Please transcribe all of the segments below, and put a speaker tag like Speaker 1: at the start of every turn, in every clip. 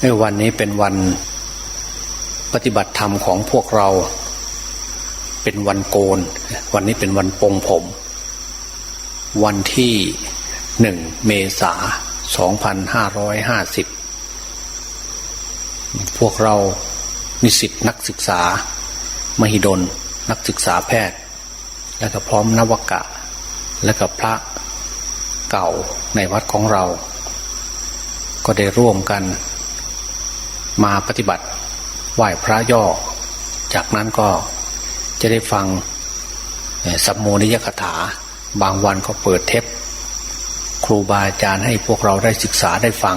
Speaker 1: ในวันนี้เป็นวันปฏิบัติธรรมของพวกเรา เป็นวันโกน วันนี้เป็นวันปงผม วันที่หนึ่งเมษาสองพันห้าร้อยห้าสิบพวกเรานิสิตนักศึกษา มหิดล นักศึกษาแพทย์ และก็พร้อมนวกะ และก็พระเก่าในวัดของเรา ก็ได้ร่วมกัน มาปฏิบัติไหว้พระย่อ จากนั้นก็จะได้ฟังสัมโมนิยคถา บางวันก็เปิดเทปครูบาอาจารย์ให้พวกเราได้ศึกษาได้ฟัง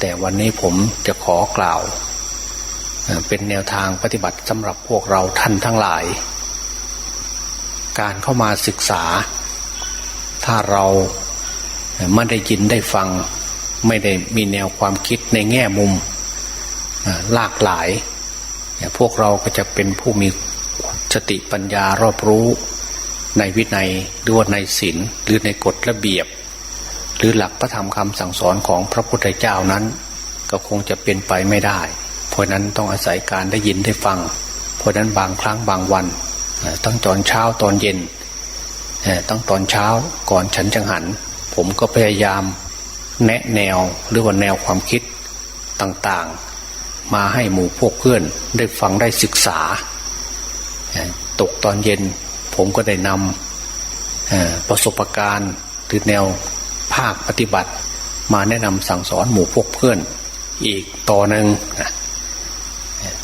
Speaker 1: แต่วันนี้ผมจะขอกล่าว เป็นแนวทางปฏิบัติสำหรับพวกเราท่านทั้งหลาย การเข้ามาศึกษา ถ้าเราไม่ได้ยินได้ฟัง ไม่ได้มีแนวความคิดในแง่มุม หลากหลายพวกเราก็จะเป็นผู้มีสติปัญญารอบรู้ในวินัยหรือว่าในศีลหรือในกฎระเบียบ หรือหลักพระธรรมคำสั่งสอนของพระพุทธเจ้านั้น ก็คงจะเป็นไปไม่ได้ เพราะนั้นต้องอาศัยการได้ยินได้ฟัง เพราะนั้นบางครั้งบางวันตั้งตอนเช้าตอนเย็นตั้งตอนเช้าก่อนฉันจังหัน ผมก็พยายามแนะแนวหรือว่าแนวความคิดต่างๆ มาให้หมู่พวกเพื่อนได้ฟังได้ศึกษา ตกตอนเย็นผมก็ได้นำประสบการณ์หรือแนวภาคปฏิบัติ มาแนะนำสั่งสอนหมู่พวกเพื่อน อีกต่อหนึ่ง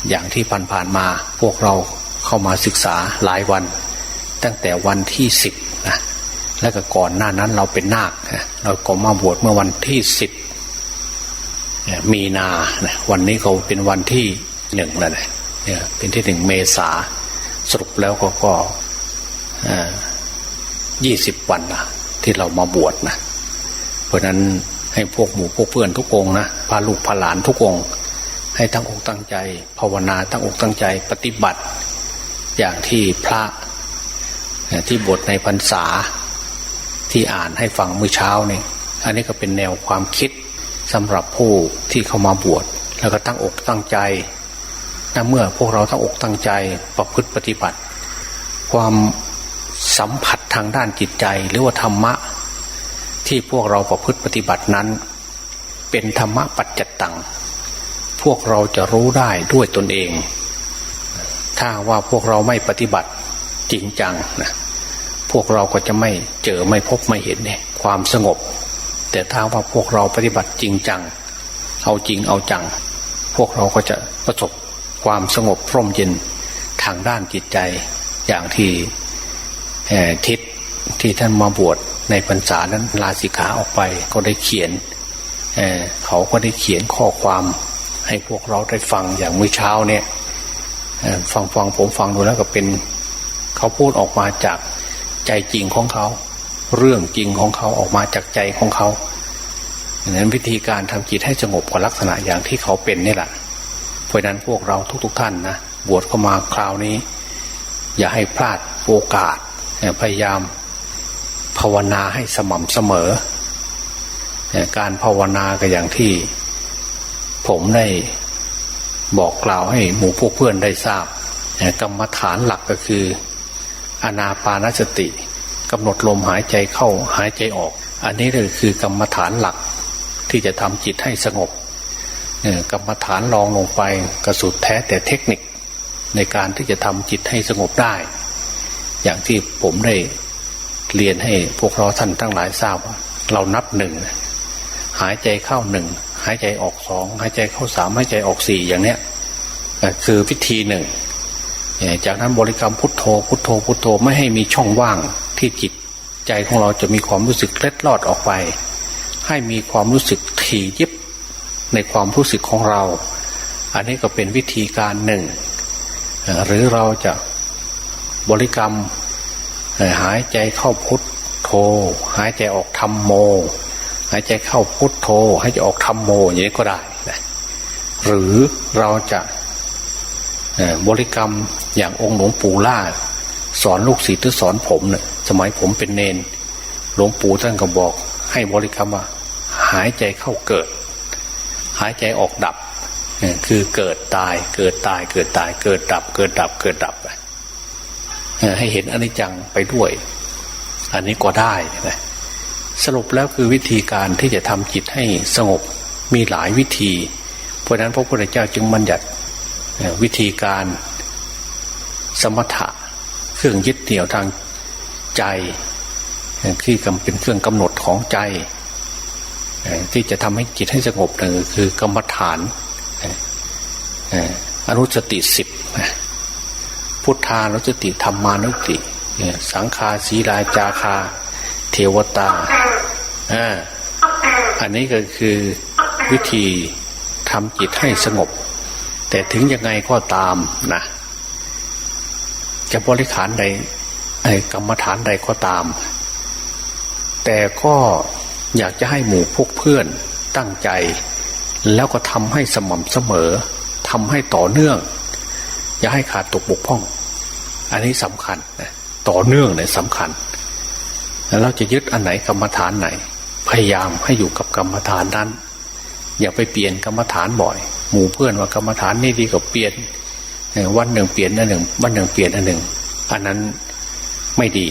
Speaker 1: อย่างที่ผ่านๆมาพวกเราเข้ามาศึกษาหลายวัน ตั้งแต่วันที่สิบนะและก็ก่อนหน้านั้นเราเป็นนาคเราก็มาบวชเมื่อวันที่สิบ มีนาวันนี้เขาเป็นวันที่หนึ่งแล้วนะเป็นที่หนึ่งเมษาสรุปแล้วก็ก็ยี่สิบวันนะที่เรามาบวชนะเพราะนั้นให้พวกหมู่พวกเพื่อนทุกองนะพาลูกพาหลานทุกอง ให้ตั้งอกตั้งใจ ภาวนาตั้งอกตั้งใจปฏิบัติ อย่างที่พระที่บทในพรรษาที่อ่านให้ฟังเมื่อเช้านี่อันนี้ก็เป็นแนวความคิด สำหรับผู้ที่เข้ามาบวชแล้วก็ตั้งอกตั้งใจถ้าเมื่อพวกเราตั้งอกตั้งใจประพฤติปฏิบัติ ความสัมผัสทางด้านจิตใจหรือว่าธรรมะ ที่พวกเราประพฤติปฏิบัตินั้น เป็นธรรมะปัจจตัง พวกเราจะรู้ได้ด้วยตนเอง ถ้าว่าพวกเราไม่ปฏิบัติจริงจังนะพวกเราก็จะไม่เจอไม่พบไม่เห็นเนี่ยความสงบ แต่ถ้าว่าพวกเราปฏิบัติจริงจัง เอาจริงเอาจัง พวกเราก็จะประสบความสงบพร่มเย็นทางด้านจิตใจอย่างที่ทิศที่ท่านมาบวชในพรรษานั้นลาสิกขาออกไปก็ได้เขียนเเขาก็ได้เขียนข้อความให้พวกเราได้ฟังอย่างเมื่อเช้าเนี่ยฟังฟังผมฟังดูแล้วก็เป็น เขาพูดออกมาจากใจจริงของเขา เรื่องจริงของเขาออกมาจากใจของเขาดังนั้นวิธีการทำจิตให้สงบกับลักษณะอย่างที่เขาเป็นนี่แหละเพราะนั้นพวกเราทุก ๆทท่านนะบวชเข้ามาคราวนี้ อย่าให้พลาดโอกาสพยายามภาวนาให้สม่ำเสมอ การภาวนาก็อย่างที่ ผมได้บอกกล่าวให้หมู่พวกเพื่อนได้ทราบกรรมฐานหลักก็คือ อนาปานสติ กำหนดลมหายใจเข้าหายใจออก อันนี้เลยคือกรรมฐานหลักที่จะทำจิตให้สงบกรรมฐานรองลงไปกระสุดแท้แต่เทคนิคในการที่จะทำจิตให้สงบได้ อย่างที่ผมได้เรียนให้พวกเราท่านทั้งหลายทราบว่าเรานับหนึ่งหายใจเข้าหนึ่งหายใจออกสองหายใจเข้าสามหายใจออกสี่อย่างเนี้ยคือวิธีหนึ่งจากนั้นบริกรรมพุทโธพุทโธพุทโธไม่ให้มีช่องว่าง ที่จิตใจของเราจะมีความรู้สึกเล็ดลอดออกไป ให้มีความรู้สึกถี่ยิบในความรู้สึกของเรา อันนี้ก็เป็นวิธีการหนึ่ง หรือเราจะบริกรรมหายใจเข้าพุทโธหายใจออกธรรมโม หายใจเข้าพุทโธหายใจออกธรรมโมอย่างนี้ก็ได้หรือเราจะบริกรรมอย่างองค์หลวงปู่ล่า สอนลูกศิษย์หรือสอนผมเนี่ย สมัยผมเป็นเนน หลวงปู่ท่านก็บอก ให้บริกรรมว่า หายใจเข้าเกิด หายใจออกดับคือเกิดตาย เกิดตาย เกิดตาย เกิดดับ เกิดดับ เกิดดับให้เห็นอนิจจังไปด้วย อันนี้ก็ได้นะสรุปแล้วคือวิธีการที่จะทำจิตให้สงบมีหลายวิธี เพราะนั้นพระพุทธเจ้าจึงบัญญัติวิธีการสมถะเครื่องยึดเหนี่ยวทาง ใจ ที่เป็นเครื่องกำหนดของใจ ที่จะทำให้จิตให้สงบนั่นคือกรรมฐานอนุสติสิบพุทธานุสติธรรมานุสติ สังคาศีลาจาคา เทวตาอันนี้ก็คือวิธีทำจิตให้สงบ แต่ถึงยังไงก็ตามนะ จะบริขารใด กรรมฐานใดก็ตาม แต่ก็อยากจะให้หมู่พวกเพื่อนตั้งใจ แล้วก็ทำให้สม่ำเสมอทำให้ต่อเนื่อง อย่าให้ขาดตกบกพร่อง อันนี้สำคัญนะต่อเนื่องเนี่ยสำคัญแล้วเราจะยึดอันไหนกรรมฐานไหน พยายามให้อยู่กับกรรมฐานนั้น อย่าไปเปลี่ยนกรรมฐานบ่อย หมู่เพื่อนว่ากรรมฐานนี่ดีกว่าเปลี่ยนวันหนึ่งเปลี่ยนอันหนึ่งวันหนึ่งเปลี่ยนอันหนึ่งอันนั้น ไม่ดี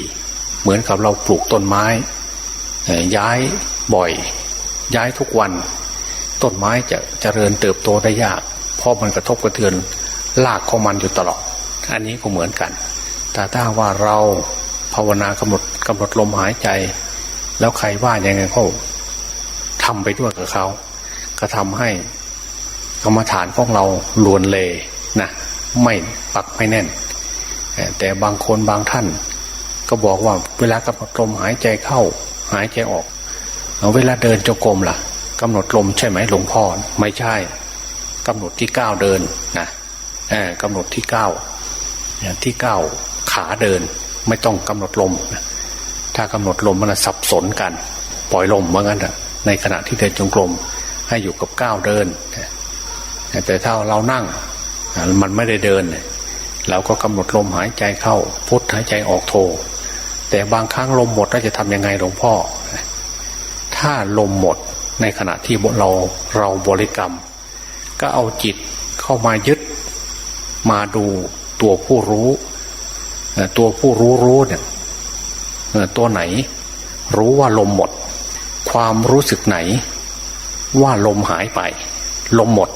Speaker 1: เหมือนกับเราปลูกต้นไม้ย้ายบ่อย ย้ายทุกวัน ต้นไม้จะจะเจริญเติบโตได้ยาก เพราะมันกระทบกระเทือนลากของมันอยู่ตลอด อันนี้ก็เหมือนกัน แต่ถ้าว่าเราภาวนากำหนดกำหนดลมหายใจ แล้วใครว่ายังไงเขาทำไปด้วยกับเขา ก็ทำให้กรรมฐานของเราลวนเลนะไม่ปักไม่แน่น แต่บางคนบางท่าน ก็บอกว่าเวลากำหนดลมหายใจเข้า หายใจออกเวลาเดินจงกรมล่ะกำหนดลมใช่ไหมหลวงพ่อไม่ใช่กำหนดที่ก้าวเดินนะกำหนดที่ก้าวที่ก้าวขาเดิน ไม่ต้องกำหนดลมถ้ากำหนดลมมันสับสนกัน ปล่อยลมเหมือนกันในขณะที่เดินจงกรมให้อยู่กับก้าวเดินแต่ถ้าเรานั่งมันไม่ได้เดินเราก็กำหนดลมหายใจเข้าพุทหายใจออกโท แต่บางครั้งลมหมดเราจะทำยังไงหลวงพ่อ ถ้าลมหมดในขณะที่เราเราบริกรรม ก็เอาจิตเข้ามายึดมาดูตัวผู้รู้ตัวผู้รู้รู้เนี่ยตัวไหน รู้ว่าลมหมด ความรู้สึกไหน ว่าลมหายไป ลมหมด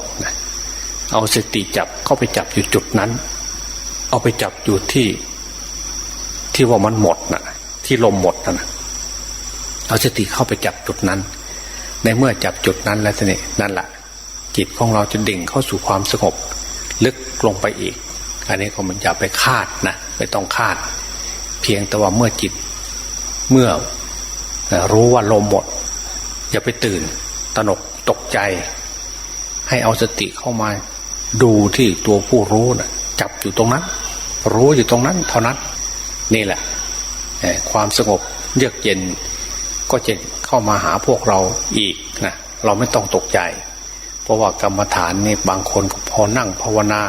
Speaker 1: เอาสติจับเข้าไปจับอยู่จุดนั้น เอาไปจับอยู่ที่ ที่ว่ามันหมดนะ่ะ ที่ลมหมดนะ่ะเอาสติเข้าไปจับจุดนั้น ในเมื่อจับจุดนั้นแล้วนี่นั่นแหละจิตของเราจะดิ่งเข้าสู่ความสงบ ลึกลงไปอีก อันนี้ก็มันอย่าไปคาดนะไม่ต้องคาด เพียงแต่ว่าเมื่อจิต เมื่อรู้ว่าลมหมด อย่าไปตื่น ตนกตกใจ ให้เอาสติเข้ามา ดูที่ตัวผู้รู้นะจับอยู่ตรงนั้น รู้อยู่ตรงนั้น เท่านั้น นี่แหละความสงบเยือกเย็นก็จะเข้ามาหาพวกเราอีกนะเราไม่ต้องตกใจ เพราะว่ากรรมฐานนี่บางคนพอนั่งภาวนา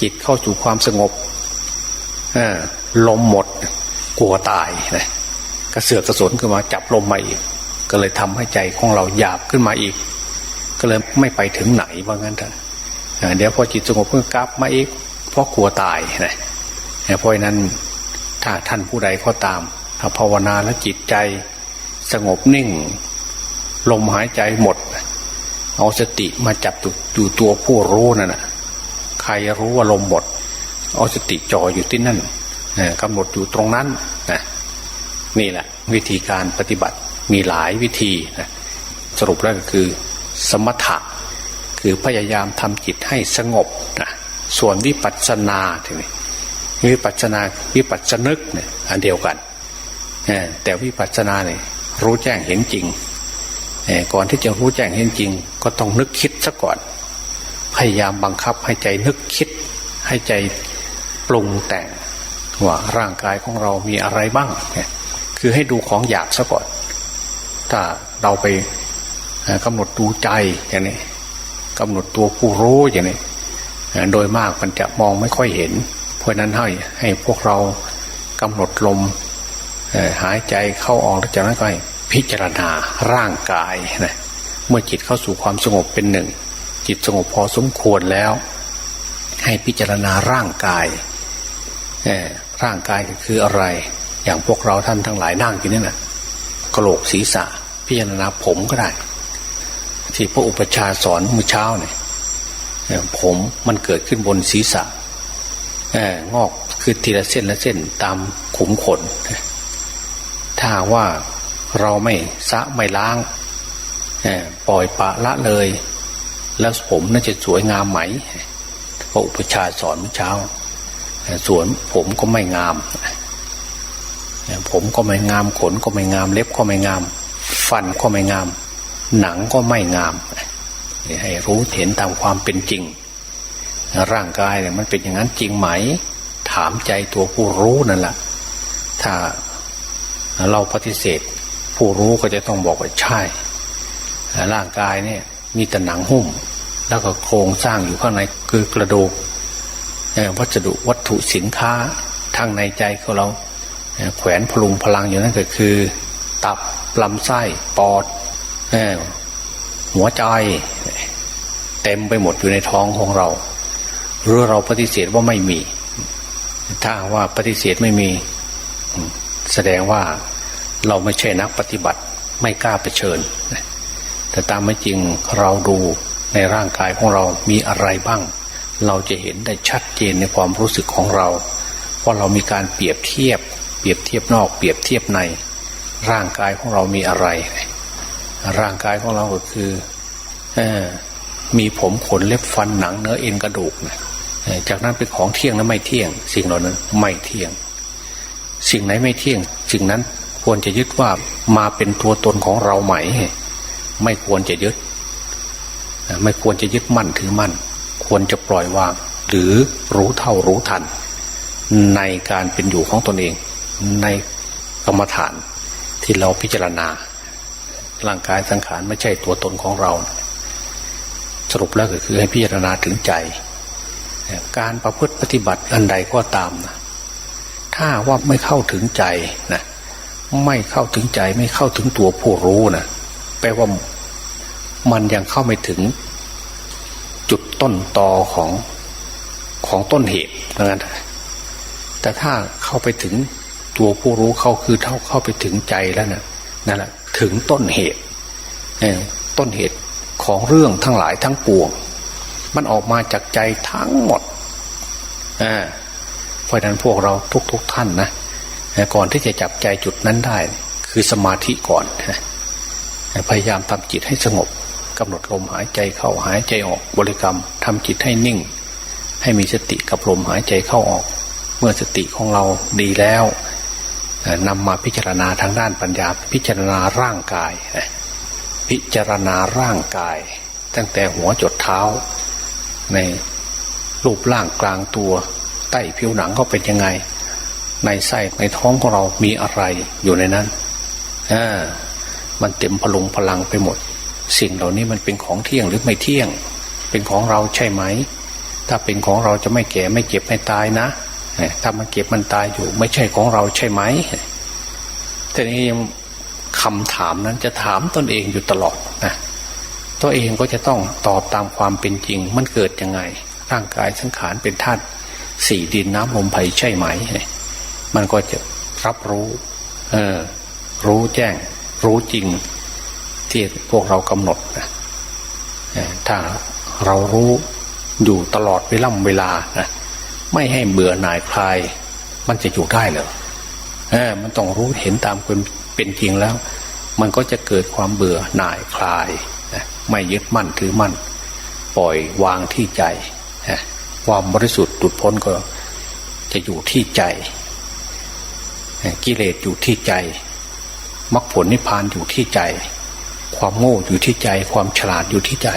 Speaker 1: จิตเข้าสู่ความสงบลมหมดกลัวตายนะกระเสือกกระสนขึ้นมาจับลมมาอีก ก็เลยทำให้ใจของเราหยาบขึ้นมาอีก ก็เลยไม่ไปถึงไหนว่างั้นเถอะเดี๋ยวพอจิตสงบเพิ่งกลับมาอีกเพราะกลัวตายนะเพราะนั้น ถ้าท่านผู้ใดก็ตามาภาวนาแล้วจิตใจสงบนิ่ง ลมหายใจหมด เอาสติมาจับอยู่ตัวผู้รู้นั่นนะใครรู้ว่าลมหมด เอาสติจ่ออยู่ที่นั่นกำหนดอยู่ตรงนั้นนะนี่แหละ วิธีการปฏิบัติมีหลายวิธีนะสรุปแล้วก็คือ สมถะ คือพยายามทำจิตให้สงบนะส่วนวิปัสสนาทีนี้ วิปัสนาวิปัสสนึกเนี่ยอันเดียวกันแต่วิปัสสนาเนี่ยรู้แจ้งเห็นจริงก่อนที่จะรู้แจ้งเห็นจริง ก็ต้องนึกคิดซะก่อน พยายามบังคับให้ใจนึกคิด ให้ใจปรุงแต่งว่าร่างกายของเรามีอะไรบ้างคือให้ดูของหยาบซะก่อน ถ้าเราไปกำหนดดูใจอย่างนี้กำหนดตัวผู้รู้อย่างนี้โดยมากมันจะมองไม่ค่อยเห็น เพราะนั้นให้ให้พวกเรากำหนดลมหายใจเข้าออกแล้วจากนั้นก็ให้พิจารณาร่างกายนะเมื่อจิตเข้าสู่ความสงบเป็นหนึ่ง จิตสงบพอสมควรแล้ว ให้พิจารณาร่างกายร่างกายก็คืออะไร อย่างพวกเราท่านทั้งหลายนั่งอยู่นี่นะกระโหลกศีรษะ พิจารณาผมก็ได้ ที่พระอุปชาสอนเมื่อเช้าเนี่ยผมมันเกิดขึ้นบนศีรษะ งอกคือทีละเส้นละเส้นตามขุมขน ถ้าว่าเราไม่สะไม่ล้างเอ่ปล่อยปะละเลย แล้วผมน่าจะสวยงามไหมพระอุปชาสอนเมื่อเช้าสวนผมก็ไม่งาม ผมก็ไม่งามขนก็ไม่งาม เล็บก็ไม่งาม ฟันก็ไม่งาม หนังก็ไม่งาม ให้รู้เห็นตามความเป็นจริง ร่างกายเนี่ยมันเป็นอย่างนั้นจริงไหม ถามใจตัวผู้รู้นั่นแหละถ้าเราปฏิเสธ ผู้รู้ก็จะต้องบอกว่าใช่ ร่างกายเนี่ย มีแต่หนังหุ้ม แล้วก็โครงสร้างอยู่ข้างในคือกระดูกวัสดุวัตถุสินค้าทางในใจของเราแขวนพลุงพลังอยู่นั่นก็คือ ตับลำไส้ปอดหัวใจ เต็มไปหมดอยู่ในท้องของเรา หรือเราปฏิเสธว่าไม่มี ถ้าว่าปฏิเสธไม่มี แสดงว่าเราไม่ใช่นักปฏิบัติ ไม่กล้าเผชิญแต่ตามไม่จริงเราดูในร่างกายของเรามีอะไรบ้าง เราจะเห็นได้ชัดเจนในความรู้สึกของเราเพราะเรามีการเปรียบเทียบ เปรียบเทียบนอกเปรียบเทียบใน ร่างกายของเรามีอะไร ร่างกายของเราก็คืออมีผมขนเล็บฟันหนังเนื้อเอ็นกระดูกนะ จากนั้นเป็นของเที่ยงและไม่เที่ยง สิ่งเหล่านั้นไม่เที่ยง สิ่งไหนไม่เที่ยงสิ่งนั้นควรจะยึดว่ามาเป็นตัวตนของเราไหม ไม่ควรจะยึด ไม่ควรจะยึดมั่นถือมั่น ควรจะปล่อยวาง หรือรู้เท่ารู้ทัน ในการเป็นอยู่ของตนเอง ในกรรมฐานที่เราพิจารณา ร่างกายสังขารไม่ใช่ตัวตนของเรา สรุปแล้วก็คือให้พิจารณาถึงใจ การประพฤติปฏิบัติอันใดก็ตามนะถ้าว่าไม่เข้าถึงใจนะไม่เข้าถึงใจไม่เข้าถึงตัวผู้รู้นะแปลว่ามันยังเข้าไม่ถึง จุดต้นตอของของต้นเหตุนั้นแต่ถ้าเข้าไปถึงตัวผู้รู้เขาคือเท่าเข้าไปถึงใจแล้วนะนั่นแหละถึงต้นเหตุต้นเหตุของเรื่องทั้งหลายทั้งปวง มันออกมาจากใจทั้งหมดเพราะนั้นพวกเราทุกๆทท่านนะก่อนที่จะจับใจจุดนั้นได้ คือสมาธิก่อนพยายามทำจิตให้สงบกำหนดลมหายใจเข้าหายใจออกบริกรรมทำจิตให้นิ่ง ให้มีสติกับลมหายใจเข้าออก เมื่อสติของเราดีแล้วนำมาพิจารณาทางด้านปัญญา พิจารณาร่างกาย พิจารณาร่างกาย ตั้งแต่หัวจดเท้า ในรูปร่างกลางตัวใต้ผิวหนังก็เป็นยังไง ในไส้ในท้องของเรามีอะไรอยู่ในนั้นอ่ามันเต็มพลุงพลังไปหมด สิ่งเหล่านี้มันเป็นของเที่ยงหรือไม่เที่ยง เป็นของเราใช่ไหม ถ้าเป็นของเราจะไม่แก่ไม่เจ็บไม่ตายนะถ้ามันเก็บมันตายอยู่ ไม่ใช่ของเราใช่ไหมแต่นี้คำถามนั้นจะถามตนเองอยู่ตลอดนะ ตัวเองก็จะต้องตอบตามความเป็นจริง มันเกิดยังไง ร่างกายสังขารเป็นธาตุสี่ดินน้ำลมไฟใช่ไหม มันก็จะรับรู้เออรู้แจ้ง รู้จริง ที่พวกเรากำหนดนะถ้าเรารู้อยู่ตลอดเวล่ำเวลานะไม่ให้เบื่อหน่ายคลาย มันจะอยู่ได้เหรอเออมันต้องรู้เห็นตามเป็นเป็นจริงแล้ว มันก็จะเกิดความเบื่อหน่ายคลาย ไม่ยึดมั่นถือมั่น ปล่อยวางที่ใจความบริสุทธิ์หลุดพ้นก็จะอยู่ที่ใจ กิเลสอยู่ที่ใจมรรคผลนิพพานอยู่ที่ใจ ความโง่อยู่ที่ใจ ความฉลาดอยู่ที่ใจ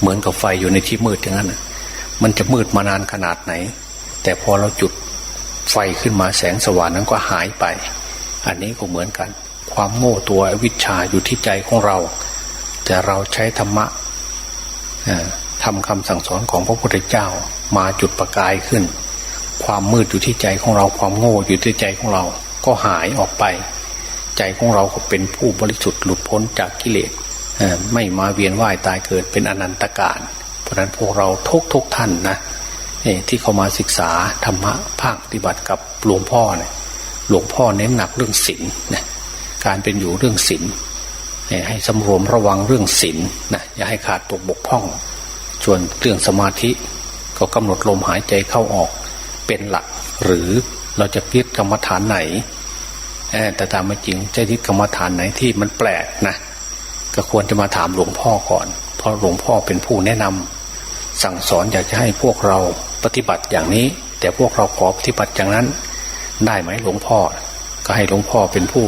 Speaker 1: เหมือนกับไฟอยู่ในที่มืดอย่างนั้นมันจะมืดมานานขนาดไหน แต่พอเราจุดไฟขึ้นมาแสงสว่างนั้นก็หายไป อันนี้ก็เหมือนกัน ความโง่ตัววิชาอยู่ที่ใจของเรา แต่เราใช้ธรรมะทำคำสั่งสอนของพระพุทธเจ้ามาจุดประกายขึ้น ความมืดอยู่ที่ใจของเราความโง่อยู่ที่ใจของเรา ก็หายออกไป ใจของเราก็เป็นผู้บริสุทธิ์หลุดพ้นจากกิเลสไม่มาเวียนว่ายตายเกิดเป็นอนันตการ เพราะนั้นพวกเราทุกทุกท่านนะที่เข้ามาศึกษาธรรมะภาคปฏิบัติกับหลวงพ่อเนี่ยหลวงพ่อเน้นหนักเรื่องศีลนะการเป็นอยู่เรื่องศีล ให้สำรวมระวังเรื่องศีลนะอย่าให้ขาดตกบกพร่อง ส่วนเรื่องสมาธิก็กำหนดลมหายใจเข้าออกเป็นหลัก หรือเราจะพิจกรรมฐานไหนแต่ตามไม่จริงจะยึดกรรมฐานไหนที่มันแปลกนะก็ควรจะมาถามหลวงพ่อก่อน เพราะหลวงพ่อเป็นผู้แนะนำสั่งสอนอยากจะให้พวกเราปฏิบัติอย่างนี้ แต่พวกเราขอปฏิบัติอย่างนั้น ได้ไหมหลวงพ่อ ก็ให้หลวงพ่อเป็นผู้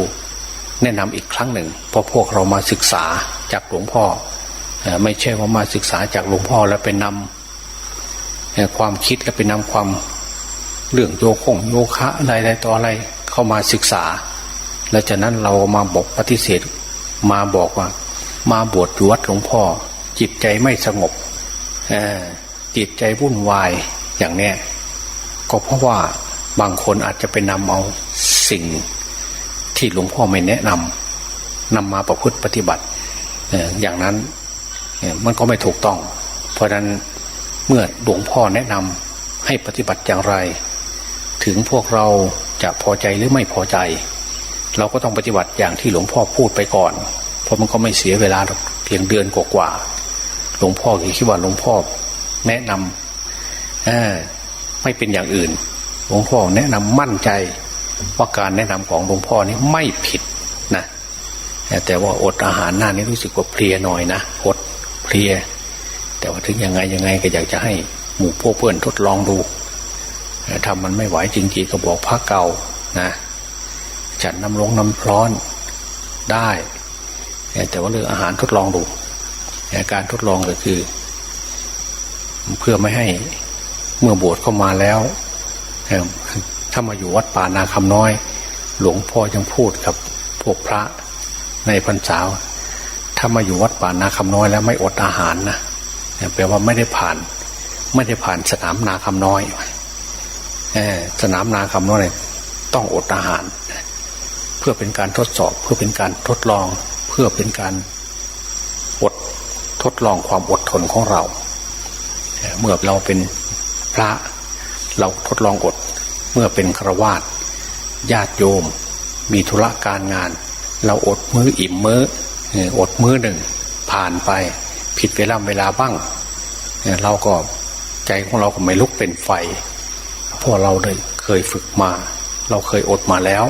Speaker 1: แนะนำอีกครั้งหนึ่งเพราะพวกเรามาศึกษาจากหลวงพ่อ ไม่ใช่ว่ามาศึกษาจากหลวงพ่อแล้วไปนำความคิดและไปนำความเรื่องโยคงโยคะอะไรต่ออะไรเข้ามาศึกษา แล้วจากนั้นเรามาบอกปฏิเสธ มาบอกว่า มาบวชวัดหลวงพ่อ จิตใจไม่สงบจิตใจวุ่นวายอย่างเนี้ยก็เพราะว่าบางคนอาจจะไปนำเอาสิ่ง ที่หลวงพ่อไม่แนะนำนำมาประพฤติปฏิบัติอย่างนั้นมันก็ไม่ถูกต้อง เพราะฉะนั้นเมื่อหลวงพ่อแนะนำให้ปฏิบัติอย่างไร ถึงพวกเราจะพอใจหรือไม่พอใจ เราก็ต้องปฏิบัติอย่างที่หลวงพ่อพูดไปก่อน เพราะมันก็ไม่เสียเวลาเพียงเดือนกว่าๆหลวงพ่อคิดว่าหลวงพ่อแนะนำไม่เป็นอย่างอื่น หลวงพ่อแนะนำมั่นใจ ว่าการแนะนำของหลวงพ่อนี้ไม่ผิดนะแต่ว่าอดอาหารหน้านี้รู้สึกว่าเพลียหน่อยนะอดเพลีย แต่ว่าถึงยังไงยังไงก็อยากจะให้หมู่พวกเพื่อนทดลองดูถ้ามันไม่ไหวจริงๆก็บอกพักเก่านะจัดน้ำลงน้ำร้อนได้ แต่ว่าเรื่องอาหารทดลองดูการทดลองก็คือ เพื่อไม่ให้เมื่อบวชเข้ามาแล้ว ถ้ามาอยู่วัดป่านาคำน้อย หลวงพ่อยังพูดกับพวกพระในพรรษาถ้ามาอยู่วัดป่านาคำน้อยแล้วไม่อดอาหารนะแปลว่าไม่ได้ผ่าน ไม่ได้ผ่านสนามนาคำน้อยสนามนาคำน้อยต้องอดอาหาร เพื่อเป็นการทดสอบ เพื่อเป็นการทดลอง เพื่อเป็นการอดทดลองความอดทนของเรา เมื่อเราเป็นพระเราทดลองอด เมื่อเป็นครวาสญาติโยม มีธุระการงาน เราอดมื้ออิ่มมื้อเอ่อดมื้อหนึ่ง ผ่านไปผิดเวลาเวลาบ้าง เราก็ใจของเราก็ไม่ลุกเป็นไฟเพราะเราเคยฝึกมา เราเคยอดมาแล้ว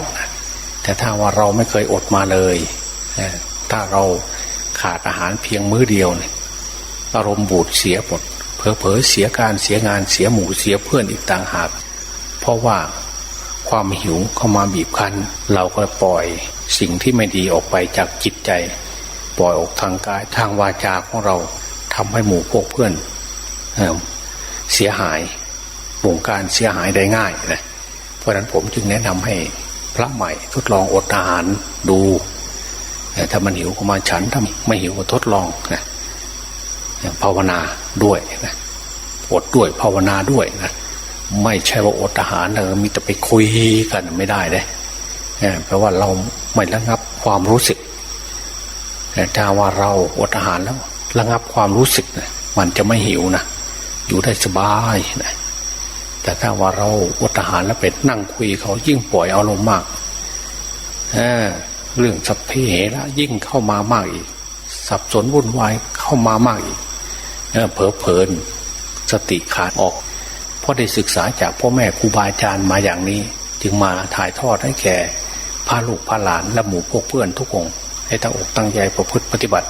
Speaker 1: แต่ถ้าว่าเราไม่เคยอดมาเลยถ้าเราขาดอาหารเพียงมื้อเดียวเนี่ยอารมณ์บูดเสียหมดเผลอเสียการเสียงานเสียหมู่เสียเพื่อนอีกต่างหาก เพราะว่าความหิวเข้ามาบีบคั้น เราก็ปล่อยสิ่งที่ไม่ดีออกไปจากจิตใจ ปล่อยออกทางกายทางวาจาของเราทำให้หมู่พวกเพื่อนเอเสียหายวงการเสียหายได้ง่ายนะเพราะฉะนั้นผมจึงแนะนำให้พระใหม่ทดลองอดอาหารดูถ้ามันหิวก็มาฉันถ้าไม่หิวก็ทดลองนะภาวนาด้วยนะอดด้วยภาวนาด้วยนะ ไม่ใช่ว่าอดอาหารแล้วมีแต่ไปคุยกันไม่ได้เลยเออแปลว่าเราไม่ระงับความรู้สึกถ้าว่าเราอดอาหารแล้ว ระงับความรู้สึกนะมันจะไม่หิวนะอยู่ได้สบายนะแต่ถ้าว่าเราอดอาหารแล้วเป็ดนั่งคุยเขายิ่งปล่อยอารมณ์มากเเรื่องสัพเพเหระยิ่งเข้ามามากอีก สับสนวุ่นวายเข้ามามากอีกเออเผลอเพลินสติขาดออก เพราะได้ศึกษาจากพ่อแม่ครูบาอาจารย์มาอย่างนี้ จึงมาถ่ายทอดให้แก่พาลูกพาหลานและหมู่พวกเพื่อนทุกองค์ให้ตั้งอกตั้งใจประพฤติปฏิบัติ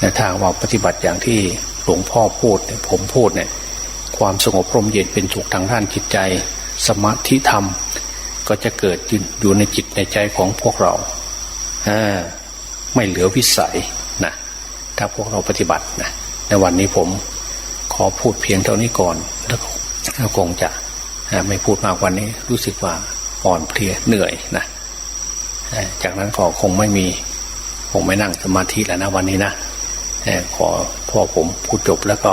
Speaker 1: ในทางว่าปฏิบัติอย่างที่หลวงพ่อพูดผมพูดเนี่ยความสงบร่มเย็นเป็นสุขทางด้านจิตใจ สมาธิธรรม ก็จะเกิดอยู่ในจิตในใจของพวกเราอไม่เหลือวิสัยนะถ้าพวกเราปฏิบัตินะในวันนี้ผมขอพูดเพียงเท่านี้ก่อนแล้ว คงจะไม่พูดมากวันนี้ รู้สึกว่าอ่อนเพลียเหนื่อยนะจากนั้นก็คงไม่มี คงไม่นั่งสมาธิแล้วนะวันนี้นะขอพอผมพูดจบแล้วก็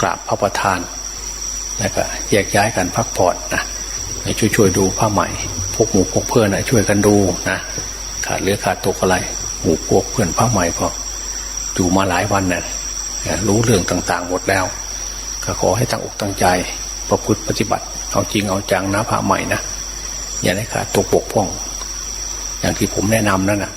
Speaker 1: กราบพระประธาน แล้วก็แยกย้ายกันพักผ่อนนะช่วยช่วยดูผ้าใหม่พวกหมู่พวกเพื่อนนะช่วยกันดูนะขาดเลือขาดตกอะไรหมู่พวกเพื่อนพระใหม่ก็อยู่มาหลายวันนะ่ะรู้เรื่องต่างๆหมดแล้ว ก็ขอให้ตั้งอกตั้งใจ ประพฤติปฏิบัติ เอาจริงเอาจังนะพระใหม่นะอย่าได้ขาดตัวปกพ่อง อย่างที่ผมแนะนำนั่นนะ